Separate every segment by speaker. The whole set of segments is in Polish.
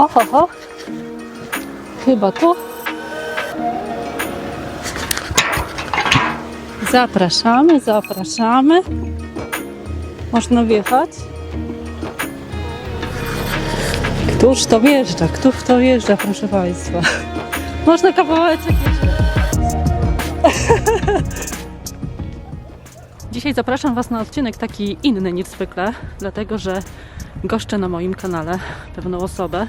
Speaker 1: Oho, ho. Chyba tu. Zapraszamy, zapraszamy. Można wjechać. Któż to wjeżdża? Któż to wjeżdża, proszę Państwa? Można kawałeczek jeszcze. Dzisiaj zapraszam Was na odcinek taki inny niż zwykle, dlatego że goszczę na moim kanale pewną osobę,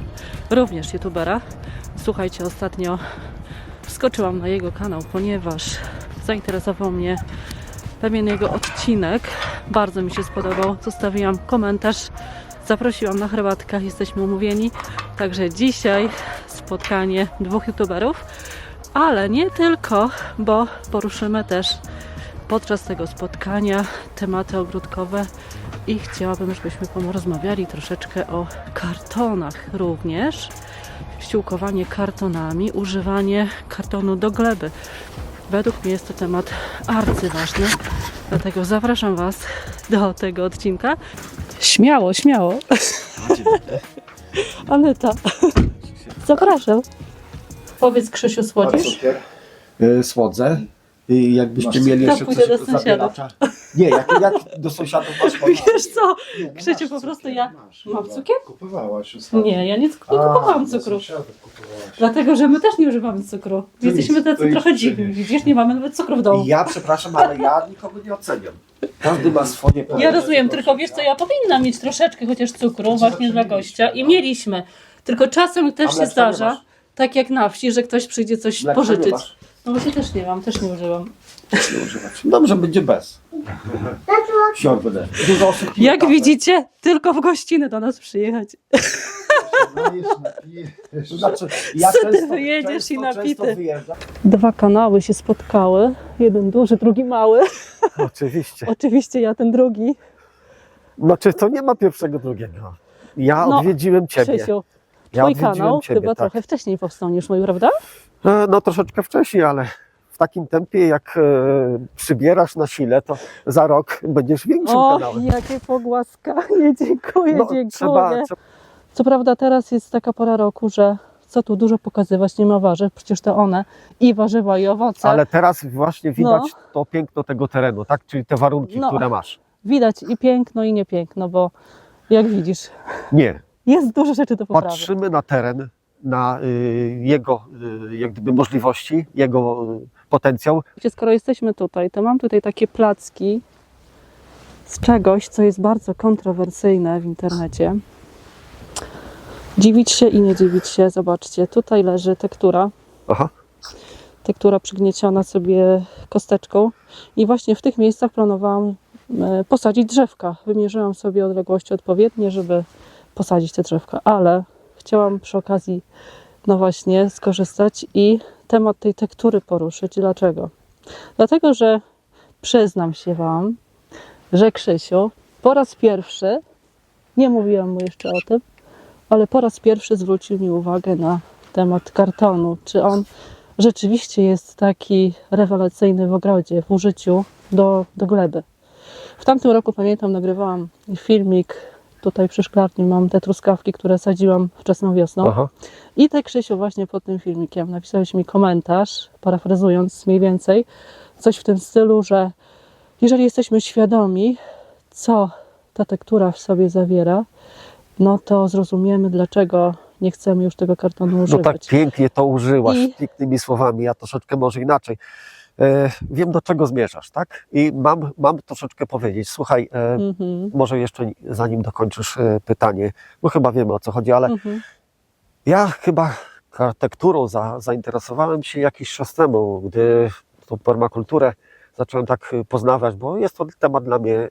Speaker 1: również youtubera. Słuchajcie, ostatnio wskoczyłam na jego kanał, ponieważ zainteresował mnie pewien jego odcinek. Bardzo mi się spodobał. Zostawiłam komentarz, zaprosiłam na herbatkę, jesteśmy umówieni. Także dzisiaj spotkanie dwóch youtuberów, ale nie tylko, bo poruszymy też podczas tego spotkania tematy ogródkowe i chciałabym, żebyśmy porozmawiali troszeczkę o kartonach również. Ściółkowanie kartonami, używanie kartonu do gleby. Według mnie jest to temat arcyważny, dlatego zapraszam Was do tego odcinka. Śmiało, śmiało. Aneta, zapraszam. Powiedz Krzysiu, słodzisz?
Speaker 2: Y, Słodzę. Y, jakbyście
Speaker 3: Masz
Speaker 2: mieli jeszcze
Speaker 1: pójdę
Speaker 2: coś
Speaker 1: do sąsiadów.
Speaker 2: zabielacza. Nie, jak, jak do sąsiadów masz
Speaker 1: Wiesz co?
Speaker 3: Nie, no
Speaker 1: Krzysiu,
Speaker 3: masz
Speaker 1: po prostu
Speaker 3: cukier,
Speaker 1: ja
Speaker 3: masz,
Speaker 1: mam
Speaker 3: chyba.
Speaker 1: cukier?
Speaker 3: Kupowałaś ostatnio.
Speaker 1: Nie, ja nie, nie
Speaker 3: A,
Speaker 1: kupowałam cukru.
Speaker 3: sąsiadów kupowałaś.
Speaker 1: Dlatego, że my też nie używamy cukru.
Speaker 3: To
Speaker 1: Jesteśmy
Speaker 3: nic, to
Speaker 1: tacy trochę dziwni. Widzisz, nie mamy nawet cukru w domu.
Speaker 2: I ja przepraszam, ale ja nikogo nie oceniam. Każdy ma swoje
Speaker 1: Ja rozumiem, tylko wiesz co, ja powinnam mieć troszeczkę chociaż cukru właśnie dla gościa i mieliśmy. Tylko czasem też się
Speaker 2: nie
Speaker 1: zdarza,
Speaker 2: masz?
Speaker 1: tak jak na wsi, że ktoś przyjdzie coś
Speaker 2: nie
Speaker 1: pożyczyć.
Speaker 2: masz?
Speaker 1: No właśnie też nie mam, też nie używam.
Speaker 2: Nie używać. Dobrze, będzie bez. Siorby Dużo osób pije
Speaker 1: Jak
Speaker 2: kawę.
Speaker 1: widzicie, tylko w gościny do nas przyjechać.
Speaker 2: To znaczy, ja
Speaker 1: Co ty
Speaker 2: często,
Speaker 1: wyjedziesz
Speaker 2: często,
Speaker 1: i napity?
Speaker 2: Często wyjeżdżam.
Speaker 1: Dwa kanały się spotkały. Jeden duży, drugi mały.
Speaker 4: Oczywiście.
Speaker 1: Oczywiście ja ten drugi.
Speaker 4: Znaczy to nie ma pierwszego, drugiego. Ja
Speaker 1: No,
Speaker 4: odwiedziłem ciebie.
Speaker 1: Krzysiu,
Speaker 4: Ja
Speaker 1: twój
Speaker 4: odwiedziłem
Speaker 1: kanał
Speaker 4: ciebie,
Speaker 1: chyba
Speaker 4: tak.
Speaker 1: trochę wcześniej powstał niż mój, prawda?
Speaker 4: E, No troszeczkę wcześniej, ale w takim tempie jak e, przybierasz na sile, to za rok będziesz większym
Speaker 1: O,
Speaker 4: kanałem.
Speaker 1: jakie pogłaskanie, dziękuję,
Speaker 4: No,
Speaker 1: dziękuję.
Speaker 4: trzeba, trzeba,
Speaker 1: Co prawda teraz jest taka pora roku, że co tu dużo pokazywać, nie ma warzyw, przecież to one i warzywa i owoce.
Speaker 4: ale teraz właśnie widać to piękno tego terenu, tak? Czyli te warunki,
Speaker 1: No.
Speaker 4: które masz.
Speaker 1: Widać i piękno i niepiękno, bo jak widzisz,
Speaker 4: Nie.
Speaker 1: jest dużo rzeczy do poprawy.
Speaker 4: Patrzymy na teren, na y, jego y, jak gdyby możliwości, jego y, potencjał.
Speaker 1: Wiecie, Skoro jesteśmy tutaj, to mam tutaj takie placki z czegoś, co jest bardzo kontrowersyjne w internecie. Dziwić się i nie dziwić się, zobaczcie, tutaj leży tektura,
Speaker 4: Aha.
Speaker 1: tektura przygnieciona sobie kosteczką i właśnie w tych miejscach planowałam e, posadzić drzewka. Wymierzyłam sobie odległości odpowiednie, żeby posadzić te drzewka, ale chciałam przy okazji no właśnie skorzystać i temat tej tektury poruszyć. Dlaczego? Dlatego, że przyznam się Wam, że Krzysiu po raz pierwszy, nie mówiłam mu jeszcze o tym, ale po raz pierwszy zwrócił mi uwagę na temat kartonu. Czy on rzeczywiście jest taki rewelacyjny w ogrodzie, w użyciu do, do gleby. W tamtym roku pamiętam, nagrywałam filmik tutaj przy szklarni. Mam te truskawki, które sadziłam wczesną wiosną.
Speaker 4: Aha.
Speaker 1: I tak Krzysiu właśnie pod tym filmikiem napisałeś mi komentarz, parafrazując mniej więcej, coś w tym stylu, że jeżeli jesteśmy świadomi, co ta tektura w sobie zawiera, no to zrozumiemy, dlaczego nie chcemy już tego kartonu
Speaker 4: No
Speaker 1: używać.
Speaker 4: tak pięknie to użyłaś,
Speaker 1: I-
Speaker 4: pięknymi słowami, ja troszeczkę może inaczej. E, wiem do czego zmierzasz, tak? I mam, mam troszeczkę powiedzieć. Słuchaj, e,
Speaker 1: Mhm,
Speaker 4: może jeszcze zanim dokończysz e, pytanie, bo chyba wiemy o co chodzi, ale
Speaker 1: mhm.
Speaker 4: ja chyba architekturą za, zainteresowałem się jakiś czas temu, gdy tą permakulturę zacząłem tak poznawać, bo jest to temat dla mnie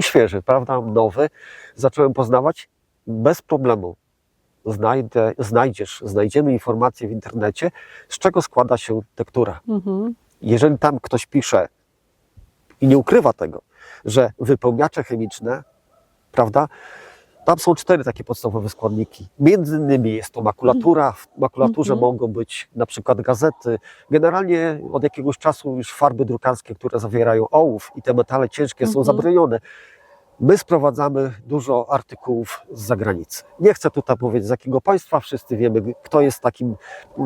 Speaker 4: świeży, prawda, nowy. Zacząłem poznawać bez problemu. Znajdę, znajdziesz, znajdziemy informacje w internecie, z czego składa się tektura.
Speaker 1: Mhm.
Speaker 4: Jeżeli tam ktoś pisze i nie ukrywa tego, że wypełniacze chemiczne, prawda, tam są cztery takie podstawowe składniki. Między innymi jest to makulatura, w makulaturze
Speaker 1: Mhm.
Speaker 4: mogą być na przykład gazety. Generalnie od jakiegoś czasu już farby drukarskie, które zawierają ołów i te metale ciężkie są
Speaker 1: Mhm.
Speaker 4: zabronione. My sprowadzamy dużo artykułów z zagranicy. Nie chcę tutaj powiedzieć z jakiego państwa, wszyscy wiemy, kto jest takim e,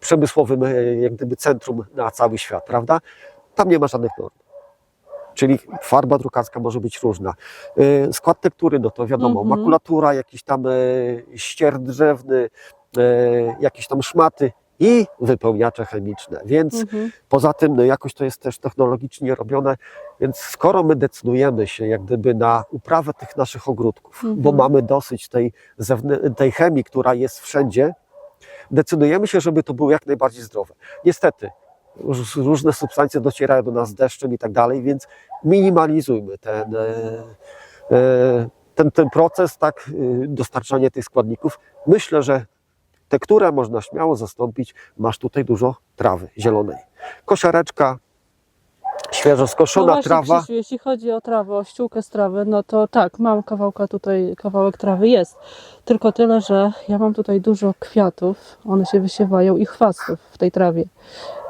Speaker 4: przemysłowym e, jak gdyby centrum na cały świat, prawda? Tam nie ma żadnych norm. Czyli farba drukarska może być różna. E, Skład tektury, no to wiadomo,
Speaker 1: Mhm.
Speaker 4: makulatura, jakiś tam e, ścier drzewny, e, jakieś tam szmaty i wypełniacze chemiczne. Więc
Speaker 1: Mhm.
Speaker 4: Poza tym, no jakoś to jest też technologicznie robione, więc skoro my decydujemy się jak gdyby na uprawę tych naszych ogródków,
Speaker 1: Mhm.
Speaker 4: bo mamy dosyć tej, tej chemii, która jest wszędzie, decydujemy się, żeby to było jak najbardziej zdrowe. Niestety, róż- różne substancje docierają do nas deszczem i tak dalej, więc minimalizujmy ten, e, e, ten, ten proces tak, y, dostarczania tych składników. Myślę, że tekturę można śmiało zastąpić. Masz tutaj dużo trawy zielonej. Kosiareczka, świeżo
Speaker 1: No
Speaker 4: skoszona
Speaker 1: właśnie,
Speaker 4: trawa.
Speaker 1: Krzysiu, jeśli chodzi o trawę, o ściółkę z trawy, no to tak, mam kawałka tutaj, kawałek trawy jest. Tylko tyle, że ja mam tutaj dużo kwiatów, one się wysiewają i chwastów w tej trawie.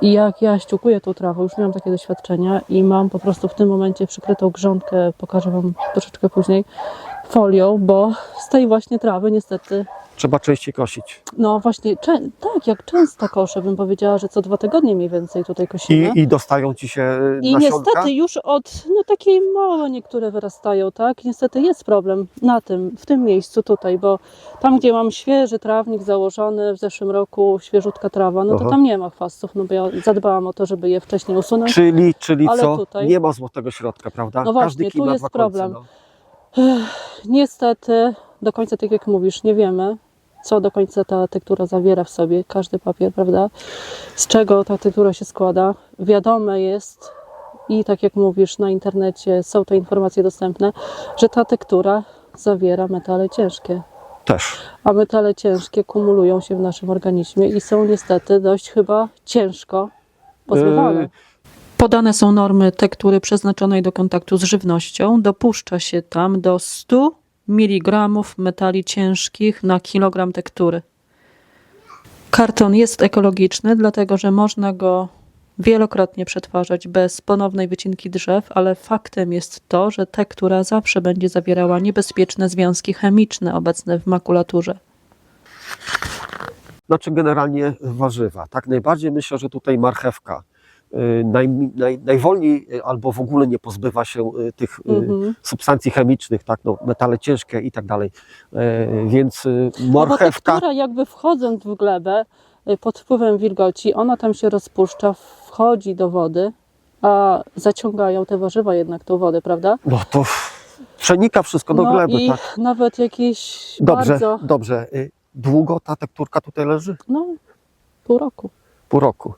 Speaker 1: I jak ja ściółkuję tą trawę, już miałam takie doświadczenia i mam po prostu w tym momencie przykrytą grządkę, pokażę Wam troszeczkę później, folią, bo z tej właśnie trawy niestety
Speaker 4: Trzeba częściej kosić.
Speaker 1: No właśnie, tak, jak często koszę, bym powiedziała, że co dwa tygodnie mniej więcej tutaj kosimy.
Speaker 4: I, i dostają ci się
Speaker 1: I
Speaker 4: nasionka.
Speaker 1: niestety już od no, takiej małe niektóre wyrastają, tak? Niestety jest problem na tym, w tym miejscu tutaj, bo tam, gdzie mam świeży trawnik założony w zeszłym roku, świeżutka trawa, no to
Speaker 4: Aha.
Speaker 1: tam nie ma chwastów, no bo ja zadbałam o to, żeby je wcześniej usunąć.
Speaker 4: Czyli, czyli co?
Speaker 1: tutaj-
Speaker 4: Nie ma złotego środka, prawda?
Speaker 1: No właśnie,
Speaker 4: Każdy
Speaker 1: tu jest problem.
Speaker 4: Końce, no.
Speaker 1: Niestety, do końca tak jak mówisz, nie wiemy, co do końca ta tektura zawiera w sobie, każdy papier, prawda? Z czego ta tektura się składa. Wiadome jest i tak jak mówisz, na internecie są te informacje dostępne, że ta tektura zawiera metale ciężkie.
Speaker 4: Też.
Speaker 1: A metale ciężkie kumulują się w naszym organizmie i są niestety dość chyba ciężko pozbywane.
Speaker 4: Yy,
Speaker 1: Podane są normy tektury przeznaczonej do kontaktu z żywnością. Dopuszcza się tam do 100 mg metali ciężkich na kilogram tektury. Karton jest ekologiczny, dlatego że można go wielokrotnie przetwarzać bez ponownej wycinki drzew, ale faktem jest to, że tektura zawsze będzie zawierała niebezpieczne związki chemiczne obecne w makulaturze.
Speaker 4: Znaczy generalnie warzywa. Tak najbardziej myślę, że tutaj marchewka naj, naj, najwolniej y, albo w ogóle nie pozbywa się y, tych y,
Speaker 1: Mhm.
Speaker 4: substancji chemicznych, tak, no, metale ciężkie i tak dalej. E, Więc y,
Speaker 1: No bo jakby wchodząc w glebę y, pod wpływem wilgoci, ona tam się rozpuszcza, wchodzi do wody, a zaciągają te warzywa jednak tą wodę, prawda?
Speaker 4: no to przenika wszystko do
Speaker 1: no
Speaker 4: gleby,
Speaker 1: i
Speaker 4: tak?
Speaker 1: nawet jakieś
Speaker 4: Dobrze,
Speaker 1: bardzo,
Speaker 4: dobrze. Y, Długo ta tekturka tutaj leży?
Speaker 1: no pół roku.
Speaker 4: Pół roku.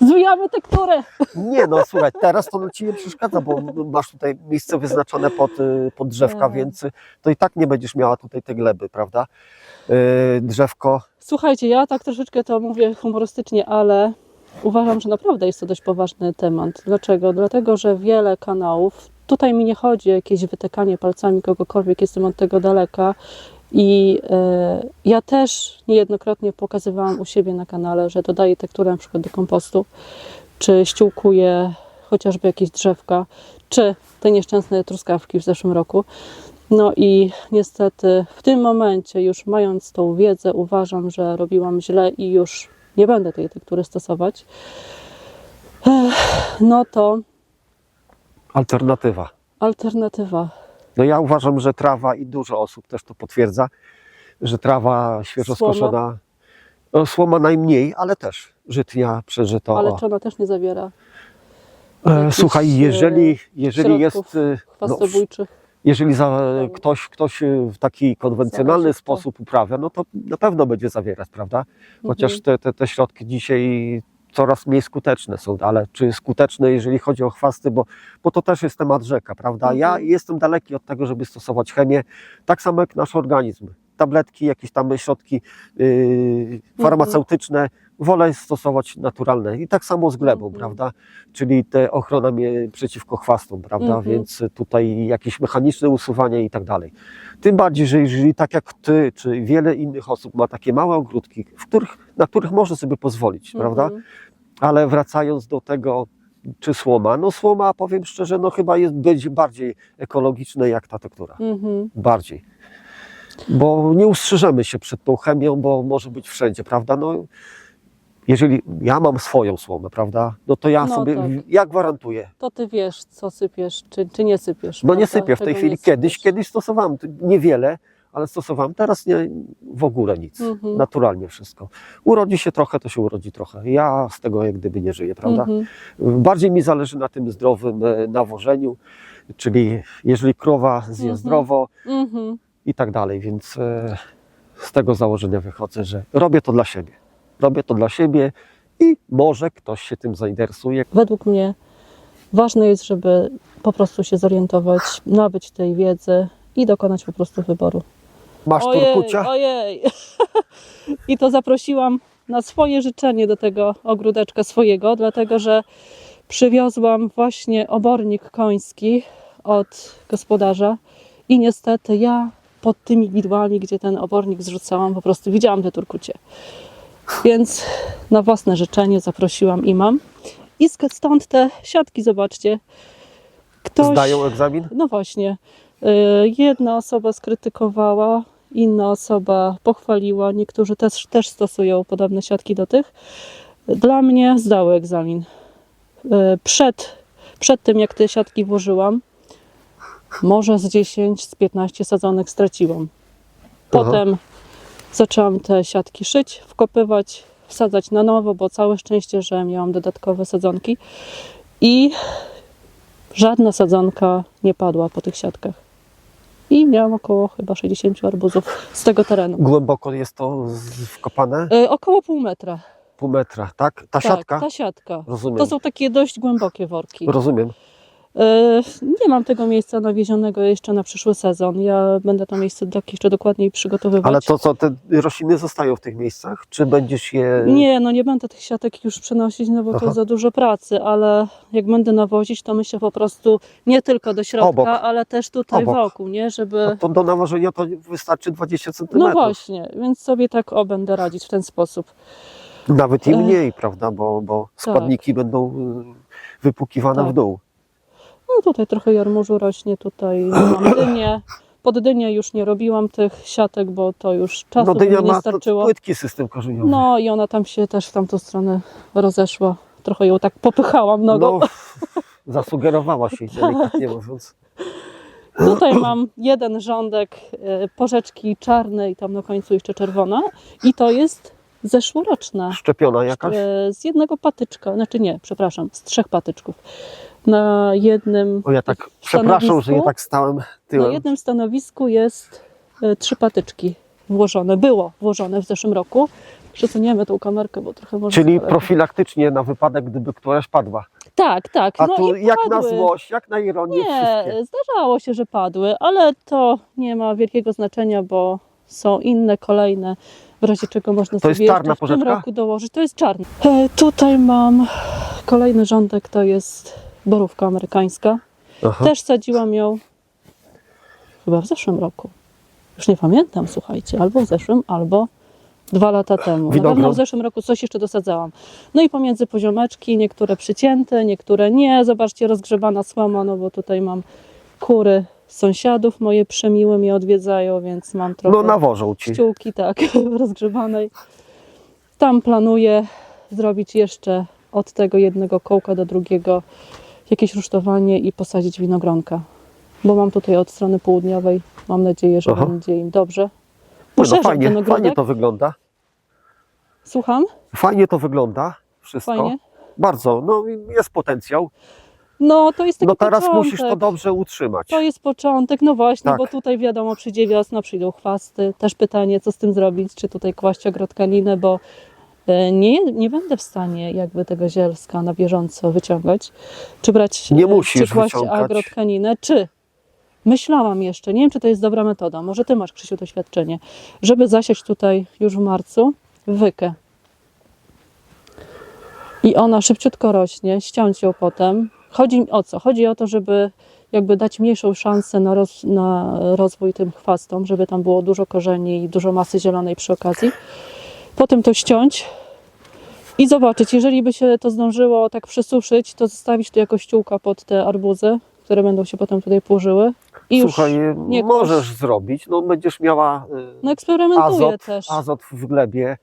Speaker 1: Zwijamy tekturę!
Speaker 4: Nie no, słuchaj, teraz to ci nie przeszkadza, bo masz tutaj miejsce wyznaczone pod, y, pod drzewka,
Speaker 1: Tak.
Speaker 4: więc to i tak nie będziesz miała tutaj tej gleby, prawda? Y, Drzewko,
Speaker 1: Słuchajcie, ja tak troszeczkę to mówię humorystycznie, ale uważam, że naprawdę jest to dość poważny temat. Dlaczego? Dlatego, że wiele kanałów, tutaj mi nie chodzi o jakieś wytykanie palcami kogokolwiek, jestem od tego daleka. I e, ja też niejednokrotnie pokazywałam u siebie na kanale, że dodaję tekturę na przykład do kompostu, czy ściółkuję chociażby jakieś drzewka, czy te nieszczęsne truskawki w zeszłym roku. No i niestety w tym momencie, już mając tą wiedzę, uważam, że robiłam źle i już nie będę tej tektury stosować. Ech, No to
Speaker 4: alternatywa.
Speaker 1: alternatywa.
Speaker 4: No ja uważam, że trawa i dużo osób też to potwierdza, że trawa świeżo
Speaker 1: Słoma.
Speaker 4: skoszona, no, słoma najmniej, ale też żytnia, przeżyto.
Speaker 1: Ale czy ona też nie zawiera
Speaker 4: E, Słuchaj, jeżeli, jeżeli
Speaker 1: środków
Speaker 4: jest, y, no, jeżeli za, ktoś, ktoś y, w taki konwencjonalny sposób uprawia, no to na pewno będzie zawierać, prawda? Chociaż
Speaker 1: Mhm.
Speaker 4: te, te, te środki dzisiaj coraz mniej skuteczne są, ale czy skuteczne, jeżeli chodzi o chwasty, bo, bo to też jest temat rzeka, prawda? Ja
Speaker 1: Mhm.
Speaker 4: jestem daleki od tego, żeby stosować chemię, tak samo jak nasz organizm. Tabletki, jakieś tam środki yy, farmaceutyczne, wolę stosować naturalne. I tak samo z glebą,
Speaker 1: Mhm.
Speaker 4: prawda? Czyli te ochrona mnie przeciwko chwastom, prawda?
Speaker 1: Mhm.
Speaker 4: Więc tutaj jakieś mechaniczne usuwanie i tak dalej. Tym bardziej, że jeżeli tak jak ty, czy wiele innych osób ma takie małe ogródki, w których, na których może sobie pozwolić, prawda?
Speaker 1: Mhm.
Speaker 4: Ale wracając do tego, czy słoma? No słoma, powiem szczerze, no chyba jest, będzie bardziej ekologiczne jak ta tektura.
Speaker 1: Mhm.
Speaker 4: Bardziej. Bo nie ustrzyżemy się przed tą chemią, bo może być wszędzie, prawda? No, jeżeli ja mam swoją słomę, prawda? No to ja
Speaker 1: No
Speaker 4: sobie,
Speaker 1: tak.
Speaker 4: ja gwarantuję.
Speaker 1: To ty wiesz, co sypiesz, czy, czy nie sypiesz.
Speaker 4: No nie sypię w tej
Speaker 1: Czego
Speaker 4: chwili. Kiedyś,
Speaker 1: sypiesz.
Speaker 4: kiedyś stosowałem niewiele, ale stosowałem. Teraz nie, w ogóle nic.
Speaker 1: Mhm.
Speaker 4: Naturalnie wszystko. Urodzi się trochę, to się urodzi trochę. Ja z tego jak gdyby nie żyję, prawda?
Speaker 1: Mhm.
Speaker 4: Bardziej mi zależy na tym zdrowym e, nawożeniu, czyli jeżeli krowa zje
Speaker 1: Mhm.
Speaker 4: zdrowo
Speaker 1: Mhm.
Speaker 4: i tak dalej, więc e, z tego założenia wychodzę, że robię to dla siebie. Robię to dla siebie i może ktoś się tym zainteresuje.
Speaker 1: Według mnie ważne jest, żeby po prostu się zorientować, nabyć tej wiedzy i dokonać po prostu wyboru.
Speaker 4: Masz turkucia?
Speaker 1: ojej. I to zaprosiłam na swoje życzenie do tego ogródeczka swojego, dlatego że przywiozłam właśnie obornik koński od gospodarza i niestety ja pod tymi widłami, gdzie ten obornik zrzucałam, po prostu widziałam te turkucie. Więc na własne życzenie zaprosiłam imam. I stąd te siatki, zobaczcie. Ktoś...
Speaker 4: Zdają egzamin?
Speaker 1: No właśnie. Y, Jedna osoba skrytykowała, inna osoba pochwaliła, niektórzy też, też stosują podobne siatki do tych. Dla mnie zdały egzamin. Y, Przed, przed tym, jak te siatki włożyłam, może z 10, z 15 sadzonek straciłam. Potem zaczęłam te siatki szyć, wkopywać, wsadzać na nowo, bo całe szczęście, że miałam dodatkowe sadzonki. I żadna sadzonka nie padła po tych siatkach. I miałam około chyba 60 arbuzów z tego terenu.
Speaker 4: Głęboko jest to wkopane?
Speaker 1: Y, około pół metra.
Speaker 4: Pół metra, tak? Ta
Speaker 1: tak,
Speaker 4: siatka?
Speaker 1: Ta siatka.
Speaker 4: Rozumiem.
Speaker 1: To są takie dość głębokie worki.
Speaker 4: Rozumiem.
Speaker 1: Y, nie mam tego miejsca nawiezionego jeszcze na przyszły sezon. Ja będę to miejsce tak jeszcze dokładniej przygotowywać.
Speaker 4: Ale to co, te rośliny zostają w tych miejscach? Czy będziesz je...
Speaker 1: Nie, no nie będę tych siatek już przenosić, no bo to
Speaker 4: Aha.
Speaker 1: jest za dużo pracy, ale jak będę nawozić, to myślę po prostu nie tylko do środka,
Speaker 4: Obok.
Speaker 1: ale też tutaj
Speaker 4: Obok.
Speaker 1: wokół, nie? Żeby...
Speaker 4: No to do nawożenia to wystarczy 20 cm.
Speaker 1: No właśnie, więc sobie tak o będę radzić w ten sposób.
Speaker 4: Nawet i
Speaker 1: E,
Speaker 4: mniej, prawda? Bo, bo składniki będą y, wypukiwane
Speaker 1: Tak.
Speaker 4: w dół.
Speaker 1: No tutaj trochę jarmużu rośnie, tutaj mam dynię. Pod dynię już nie robiłam tych siatek, bo to już czasu
Speaker 4: No dynia
Speaker 1: nie
Speaker 4: ma to
Speaker 1: starczyło.
Speaker 4: płytki system korzeniowy.
Speaker 1: No i ona tam się też w tamtą stronę rozeszła. Trochę ją tak popychałam nogą.
Speaker 4: No, zasugerowała się delikatnie mówiąc.
Speaker 1: Tutaj mam jeden rządek e, porzeczki czarnej, tam na końcu jeszcze czerwona i to jest zeszłoroczna.
Speaker 4: Szczepiona jakaś?
Speaker 1: E, Z jednego patyczka, znaczy nie, przepraszam, z trzech patyczków. Na jednym
Speaker 4: O ja tak przepraszam, że nie
Speaker 1: stanowisku-
Speaker 4: tak stałem
Speaker 1: Na
Speaker 4: tyłem.
Speaker 1: jednym stanowisku jest e, trzy patyczki włożone, było włożone w zeszłym roku. Przesuniemy tą kamerkę, bo trochę może...
Speaker 4: Czyli
Speaker 1: daleko.
Speaker 4: profilaktycznie na wypadek, gdyby któraś padła.
Speaker 1: Tak, tak.
Speaker 4: A
Speaker 1: no
Speaker 4: tu jak na złość, jak na ironię
Speaker 1: Nie,
Speaker 4: wszystkie.
Speaker 1: zdarzało się, że padły, ale to nie ma wielkiego znaczenia, bo są inne, kolejne, w razie czego można
Speaker 4: To jest
Speaker 1: sobie
Speaker 4: czarna
Speaker 1: w tym roku dołożyć. To jest czarny. E, tutaj mam kolejny rządek, to jest borówka amerykańska.
Speaker 4: Aha.
Speaker 1: Też sadziłam ją chyba w zeszłym roku. Już nie pamiętam, słuchajcie, albo w zeszłym, albo dwa lata temu. Na
Speaker 4: Winogron.
Speaker 1: pewno w zeszłym roku coś jeszcze dosadzałam. No i pomiędzy poziomeczki, niektóre przycięte, niektóre nie. Zobaczcie, rozgrzebana słoma, no bo tutaj mam kury sąsiadów, moje przemiłe mnie odwiedzają, więc mam trochę
Speaker 4: No nawożą ci.
Speaker 1: ściółki, tak, rozgrzebanej. Tam planuję zrobić jeszcze od tego jednego kołka do drugiego jakieś rusztowanie i posadzić winogronka. Bo mam tutaj od strony południowej, mam nadzieję, że
Speaker 4: Aha.
Speaker 1: będzie im dobrze.
Speaker 4: No,
Speaker 1: Poszerzę
Speaker 4: fajnie, fajnie to wygląda.
Speaker 1: Słucham?
Speaker 4: Fajnie to wygląda. Wszystko.
Speaker 1: Fajnie?
Speaker 4: Bardzo. No jest potencjał.
Speaker 1: No to jest taki
Speaker 4: No teraz
Speaker 1: początek.
Speaker 4: musisz to dobrze utrzymać.
Speaker 1: To jest początek, no właśnie,
Speaker 4: Tak.
Speaker 1: bo tutaj wiadomo, przyjdzie wiosna, przyjdą chwasty. Też pytanie, co z tym zrobić, czy tutaj kłaść agrotkaninę, bo nie, nie będę w stanie jakby tego zielska na bieżąco wyciągać. Czy brać,
Speaker 4: Nie
Speaker 1: e,
Speaker 4: musisz
Speaker 1: czy agrotkaninę, czy myślałam jeszcze, nie wiem, czy to jest dobra metoda, może ty masz, Krzysiu, doświadczenie, żeby zasiać tutaj już w marcu wykę. I ona szybciutko rośnie, ściąć ją potem. Chodzi o co? Chodzi o to, żeby jakby dać mniejszą szansę na, roz, na rozwój tym chwastom, żeby tam było dużo korzeni i dużo masy zielonej przy okazji. Potem to ściąć, I zobaczyć, jeżeli by się to zdążyło tak przesuszyć, to zostawić tu jako ściółka pod te arbuzy, które będą się potem tutaj płożyły. I
Speaker 4: Słuchaj,
Speaker 1: nie
Speaker 4: możesz zrobić, no będziesz miała y,
Speaker 1: No eksperymentuję
Speaker 4: azot,
Speaker 1: też.
Speaker 4: azot w glebie,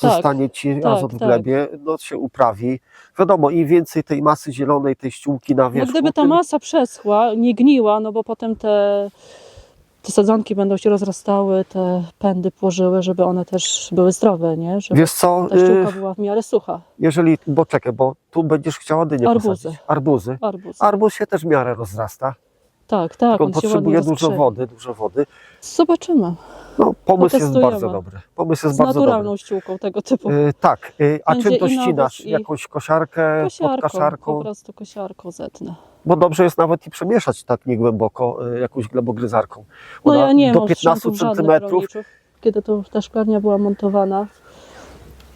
Speaker 1: Tak,
Speaker 4: zostanie ci
Speaker 1: tak,
Speaker 4: azot w
Speaker 1: tak.
Speaker 4: glebie, no się uprawi. Wiadomo, im więcej tej masy zielonej, tej ściółki na
Speaker 1: No
Speaker 4: wierzchu,
Speaker 1: gdyby ta
Speaker 4: tym
Speaker 1: masa przeschła, nie gniła, no bo potem te, te sadzonki będą się rozrastały, te pędy płożyły, żeby one też były zdrowe, nie? Żeby
Speaker 4: Wiesz co,
Speaker 1: ta ściółka
Speaker 4: y,
Speaker 1: była w miarę sucha.
Speaker 4: jeżeli, bo czekaj, bo tu będziesz chciała dynię
Speaker 1: Arbuzy.
Speaker 4: posadzić. Arbuzy.
Speaker 1: Arbuz.
Speaker 4: Arbuz się też w miarę rozrasta,
Speaker 1: tak, tak,
Speaker 4: tylko
Speaker 1: on
Speaker 4: potrzebuje dużo wody, dużo wody.
Speaker 1: Zobaczymy.
Speaker 4: No, pomysł jest bardzo dobry. Pomysł jest
Speaker 1: Z
Speaker 4: bardzo
Speaker 1: naturalną
Speaker 4: dobry.
Speaker 1: ściółką tego typu.
Speaker 4: Y, tak, y, a
Speaker 1: Będzie
Speaker 4: czym to ścinasz?
Speaker 1: i-
Speaker 4: Jakąś kosiarkę,
Speaker 1: Kosiarką, po
Speaker 4: podkaszarką?
Speaker 1: prostu kosiarką zetnę.
Speaker 4: Bo dobrze jest nawet i przemieszać tak niegłęboko y, jakąś glebogryzarką.
Speaker 1: No
Speaker 4: Ona
Speaker 1: ja nie
Speaker 4: do
Speaker 1: mam
Speaker 4: 15
Speaker 1: sprzętów żadnych
Speaker 4: centymetrów.
Speaker 1: Kiedy tu ta szklarnia była montowana,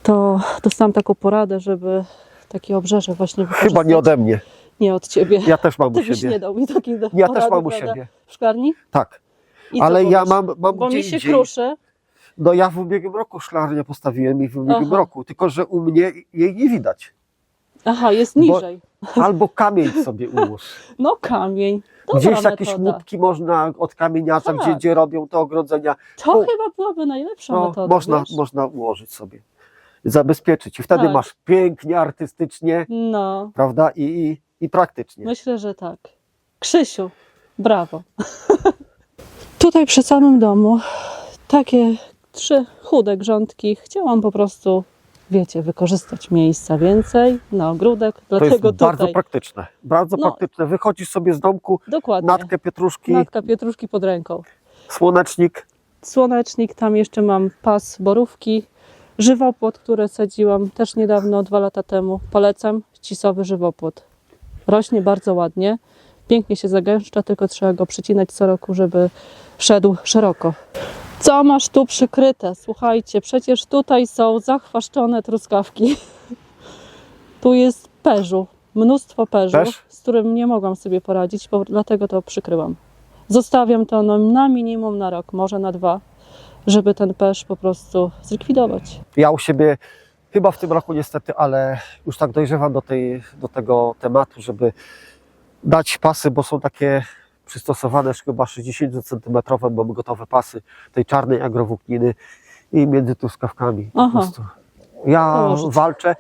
Speaker 1: to dostałam taką poradę, żeby takie obrzeże właśnie
Speaker 4: Chyba nie ode mnie.
Speaker 1: Nie od ciebie.
Speaker 4: Ja też mam u
Speaker 1: Ty byś
Speaker 4: siebie.
Speaker 1: nie dał mi takiej do-
Speaker 4: Ja
Speaker 1: porady,
Speaker 4: też mam u siebie.
Speaker 1: W szklarni?
Speaker 4: Tak.
Speaker 1: I
Speaker 4: Ale ja mam, mam
Speaker 1: Bo mi się
Speaker 4: indziej.
Speaker 1: kruszy.
Speaker 4: No ja w ubiegłym roku szklarnię postawiłem i w ubiegłym
Speaker 1: Aha.
Speaker 4: roku, tylko że u mnie jej nie widać.
Speaker 1: Aha, jest
Speaker 4: Bo-
Speaker 1: niżej.
Speaker 4: Albo kamień sobie ułóż.
Speaker 1: No kamień. Dobra
Speaker 4: Gdzieś jakieś
Speaker 1: metoda.
Speaker 4: łupki można od kamieniacza,
Speaker 1: Tak.
Speaker 4: gdzie, gdzie robią te ogrodzenia.
Speaker 1: To
Speaker 4: No,
Speaker 1: chyba byłaby najlepsza
Speaker 4: No,
Speaker 1: metoda.
Speaker 4: można,
Speaker 1: wiesz?
Speaker 4: można ułożyć sobie. Zabezpieczyć. I wtedy
Speaker 1: Tak.
Speaker 4: masz pięknie, artystycznie,
Speaker 1: No,
Speaker 4: prawda? I, i, i praktycznie.
Speaker 1: myślę, że tak. Krzysiu, brawo. Tutaj przy samym domu takie trzy chude grządki. Chciałam po prostu, wiecie, wykorzystać miejsca więcej na ogródek,
Speaker 4: To
Speaker 1: dlatego
Speaker 4: jest
Speaker 1: tutaj.
Speaker 4: bardzo praktyczne. Bardzo
Speaker 1: No.
Speaker 4: praktyczne. Wychodzisz sobie z domku,
Speaker 1: Dokładnie.
Speaker 4: natkę pietruszki,
Speaker 1: Natka pietruszki pod ręką.
Speaker 4: słonecznik.
Speaker 1: Słonecznik, tam jeszcze mam pas borówki, żywopłot, który sadziłam też niedawno, dwa lata temu. Polecam, ścisowy żywopłot. Rośnie bardzo ładnie, pięknie się zagęszcza, tylko trzeba go przycinać co roku, żeby szedł szeroko. Co masz tu przykryte? Słuchajcie, przecież tutaj są zachwaszczone truskawki. Tu jest perzu, mnóstwo perzu,
Speaker 4: Też?
Speaker 1: z którym nie mogłam sobie poradzić, bo dlatego to przykryłam. Zostawiam to no, na minimum na rok, może na dwa, żeby ten pesz po prostu zlikwidować.
Speaker 4: Ja u siebie chyba w tym roku niestety, ale już tak dojrzewam do, tej, do tego tematu, żeby dać pasy, bo są takie przystosowane chyba 60 cm, mamy gotowe pasy tej czarnej agrowłókniny i między truskawkami. Po prostu. Ja walczę.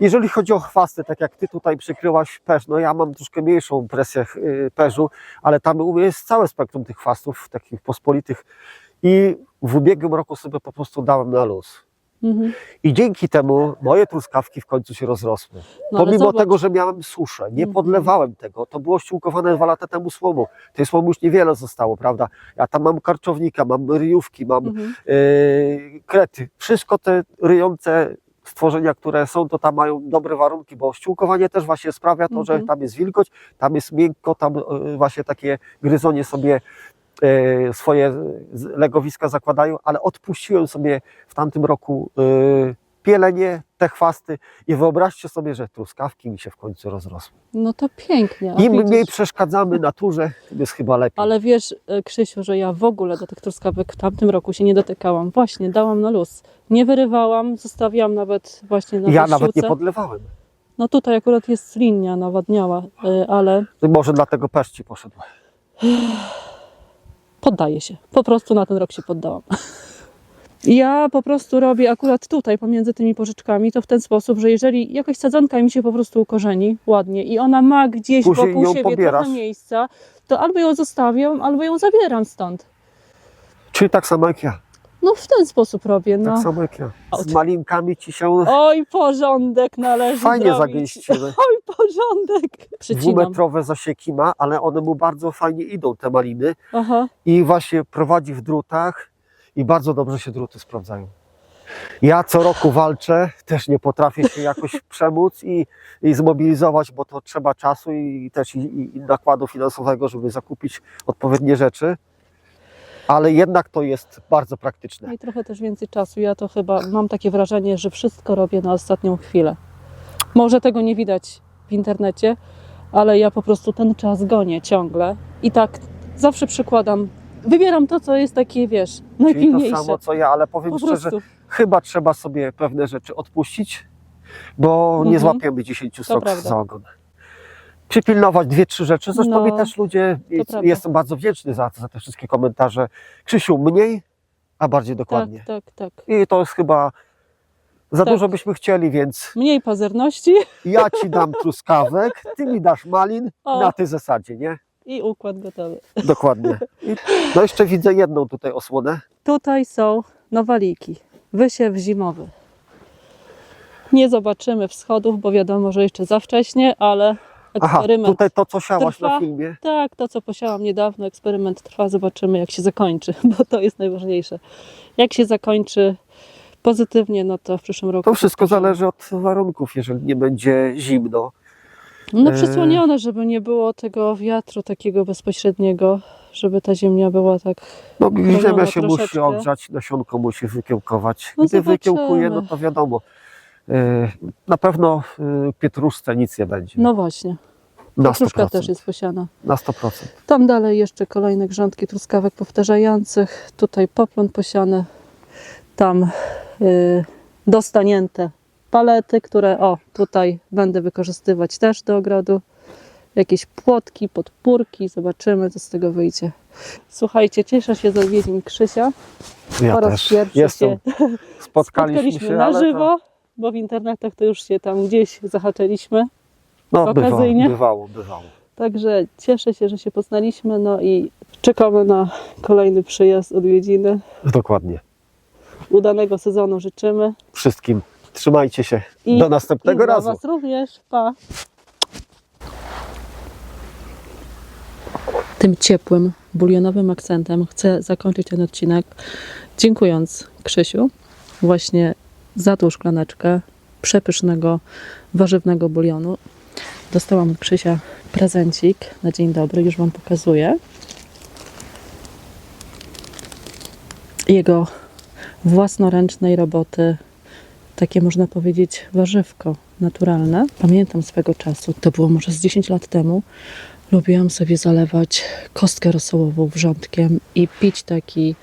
Speaker 4: Jeżeli chodzi o chwasty, tak jak ty tutaj przykryłaś pesz, no ja mam troszkę mniejszą presję y, perzu, ale tam u mnie jest całe spektrum tych chwastów, takich pospolitych i w ubiegłym roku sobie po prostu dałem na luz.
Speaker 1: Mhm.
Speaker 4: I dzięki temu moje truskawki w końcu się rozrosły.
Speaker 1: No,
Speaker 4: Pomimo
Speaker 1: zobacz,
Speaker 4: tego, że miałem suszę, nie
Speaker 1: Mhm.
Speaker 4: podlewałem tego. To było ściółkowane dwa lata temu słomą. Tej słomy już niewiele zostało, prawda? Ja tam mam karczownika, mam ryjówki, mam
Speaker 1: Mhm.
Speaker 4: yy, krety. Wszystko te ryjące stworzenia, które są, to tam mają dobre warunki, bo ściółkowanie też właśnie sprawia to, że tam jest wilgoć, tam jest miękko, tam yy, właśnie takie gryzonie sobie swoje z- legowiska zakładają, ale odpuściłem sobie w tamtym roku yy, pielenie, te chwasty i wyobraźcie sobie, że truskawki mi się w końcu rozrosły.
Speaker 1: No to pięknie.
Speaker 4: Im
Speaker 1: widzisz.
Speaker 4: mniej przeszkadzamy naturze, tym jest chyba lepiej.
Speaker 1: Ale wiesz, e, Krzysiu, że ja w ogóle do tych truskawek w tamtym roku się nie dotykałam. Właśnie, dałam na luz. Nie wyrywałam, zostawiłam nawet właśnie na
Speaker 4: ja nawet nie podlewałem.
Speaker 1: No tutaj akurat jest linia nawadniała, e, ale
Speaker 4: Może dlatego pesz ci poszedł.
Speaker 1: poddaję się. Po prostu na ten rok się poddałam. Ja po prostu robię akurat tutaj pomiędzy tymi pożyczkami to w ten sposób, że jeżeli jakaś sadzonka mi się po prostu ukorzeni ładnie i ona ma gdzieś
Speaker 4: Później
Speaker 1: wokół siebie
Speaker 4: pobierasz.
Speaker 1: trochę miejsca, to albo ją zostawiam, albo ją zabieram stąd.
Speaker 4: Czyli tak samo jak ja.
Speaker 1: No w ten sposób robię.
Speaker 4: Tak
Speaker 1: No.
Speaker 4: samo jak ja. Z malinkami ci się
Speaker 1: Oj, porządek należy
Speaker 4: fajnie
Speaker 1: zrobić.
Speaker 4: zagęściły.
Speaker 1: Oj, porządek.
Speaker 4: Dwumetrowe zasieki ma, ale one mu bardzo fajnie idą, te maliny.
Speaker 1: Aha.
Speaker 4: I właśnie prowadzi w drutach i bardzo dobrze się druty sprawdzają. Ja co roku walczę, też nie potrafię się jakoś przemóc i, i zmobilizować, bo to trzeba czasu i też i, i, i nakładu finansowego, żeby zakupić odpowiednie rzeczy. Ale jednak to jest bardzo praktyczne.
Speaker 1: No i trochę też więcej czasu. Ja to chyba mam takie wrażenie, że wszystko robię na ostatnią chwilę. Może tego nie widać internecie, ale ja po prostu ten czas gonię ciągle i tak zawsze przykładam. Wybieram to, co jest takie, wiesz,
Speaker 4: Czyli to
Speaker 1: najpilniejsze.
Speaker 4: samo co ja, ale powiem
Speaker 1: Po
Speaker 4: szczerze,
Speaker 1: prostu.
Speaker 4: chyba trzeba sobie pewne rzeczy odpuścić bo nie
Speaker 1: Mhm.
Speaker 4: złapiemy 10 stok
Speaker 1: prawda.
Speaker 4: za ogon. Przypilnować dwie, trzy rzeczy. Zresztą
Speaker 1: No,
Speaker 4: mi też ludzie, i-
Speaker 1: prawda.
Speaker 4: jestem bardzo wdzięczny za, za te wszystkie komentarze. Krzysiu, mniej, a bardziej dokładnie.
Speaker 1: Tak, tak, tak.
Speaker 4: I to jest chyba za
Speaker 1: Tak.
Speaker 4: dużo byśmy chcieli, więc
Speaker 1: Mniej pazerności
Speaker 4: ja ci dam truskawek, ty mi dasz malin
Speaker 1: O.
Speaker 4: na tej zasadzie, nie?
Speaker 1: i układ gotowy.
Speaker 4: Dokładnie. I, no jeszcze widzę jedną tutaj osłonę.
Speaker 1: Tutaj są nowaliki. Wysiew zimowy. Nie zobaczymy wschodów, bo wiadomo, że jeszcze za wcześnie, ale
Speaker 4: Aha,
Speaker 1: eksperyment.
Speaker 4: tutaj to, co siałaś
Speaker 1: trwa.
Speaker 4: na filmie.
Speaker 1: Tak, to co posiałam niedawno, eksperyment trwa, zobaczymy jak się zakończy, bo to jest najważniejsze. Jak się zakończy pozytywnie, no to w przyszłym roku.
Speaker 4: To wszystko zależy od warunków. Jeżeli nie będzie zimno,
Speaker 1: No
Speaker 4: e,
Speaker 1: przysłonione, żeby nie było tego wiatru takiego bezpośredniego, żeby ta ziemia była tak.
Speaker 4: no, ziemia się musi
Speaker 1: troszeczkę.
Speaker 4: ogrzać, nasionko musi wykiełkować.
Speaker 1: No
Speaker 4: Gdy wykiełkuje,
Speaker 1: zobaczymy.
Speaker 4: no to wiadomo. e, Na pewno e, pietruszce nic nie będzie.
Speaker 1: No właśnie,
Speaker 4: na
Speaker 1: pietruszka
Speaker 4: 100%.
Speaker 1: też jest posiana.
Speaker 4: Na 100%.
Speaker 1: Tam dalej jeszcze kolejne grządki truskawek powtarzających. Tutaj poplon posiany. Tam dostanięte palety, które o tutaj będę wykorzystywać też do ogrodu. Jakieś płotki, podpórki. Zobaczymy, co z tego wyjdzie. Słuchajcie, cieszę się z odwiedzin Krzysia.
Speaker 4: Ja
Speaker 1: po raz
Speaker 4: też
Speaker 1: pierwszy
Speaker 4: jestem.
Speaker 1: się
Speaker 4: Spotkaliśmy, się
Speaker 1: na żywo, bo w internetach to już się tam gdzieś zahaczyliśmy.
Speaker 4: To, no, bywało,
Speaker 1: okazyjnie.
Speaker 4: bywało, bywało.
Speaker 1: Także cieszę się, że się poznaliśmy, no i czekamy na kolejny przyjazd, odwiedziny.
Speaker 4: Dokładnie.
Speaker 1: Udanego sezonu życzymy.
Speaker 4: Wszystkim trzymajcie się.
Speaker 1: I-
Speaker 4: Do następnego
Speaker 1: I dla
Speaker 4: razu.
Speaker 1: Was również. Pa. Tym ciepłym, bulionowym akcentem chcę zakończyć ten odcinek, dziękując Krzysiu właśnie za tą szklaneczkę przepysznego, warzywnego bulionu. Dostałam od Krzysia prezencik na dzień dobry, już Wam pokazuję. Jego własnoręcznej roboty takie można powiedzieć warzywko naturalne. Pamiętam swego czasu, to było może z 10 lat temu, lubiłam sobie zalewać kostkę rosołową wrzątkiem i pić taki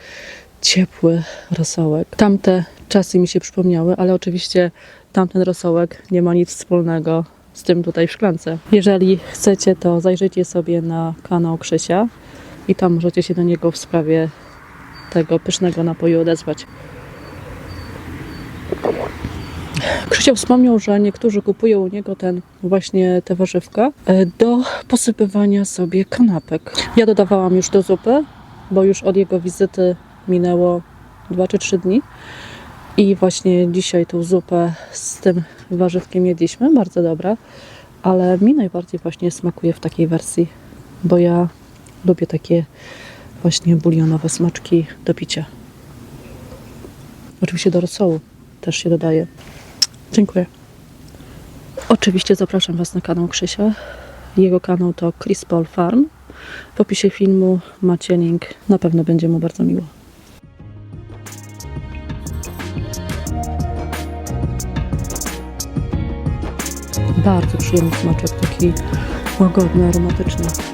Speaker 1: ciepły rosołek. Tamte czasy mi się przypomniały, ale oczywiście tamten rosołek nie ma nic wspólnego z tym tutaj w szklance. Jeżeli chcecie, to zajrzyjcie sobie na kanał Krzysia i tam możecie się do niego w sprawie tego pysznego napoju odezwać. Krzysiu wspomniał, że niektórzy kupują u niego ten właśnie te warzywka e, do posypywania sobie kanapek. Ja dodawałam już do zupy, bo już od jego wizyty minęło 2 czy 3 dni. I właśnie dzisiaj tą zupę z tym warzywkiem jedliśmy, bardzo dobra, ale mi najbardziej właśnie smakuje w takiej wersji, bo ja lubię takie właśnie bulionowe smaczki do picia. Oczywiście do rosołu też się dodaje. Dziękuję. Oczywiście zapraszam Was na kanał Krzysia. Jego kanał to Chris Paul Farm. W opisie filmu macie link. Na pewno będzie mu bardzo miło. Bardzo przyjemny smaczek, taki łagodny, aromatyczny.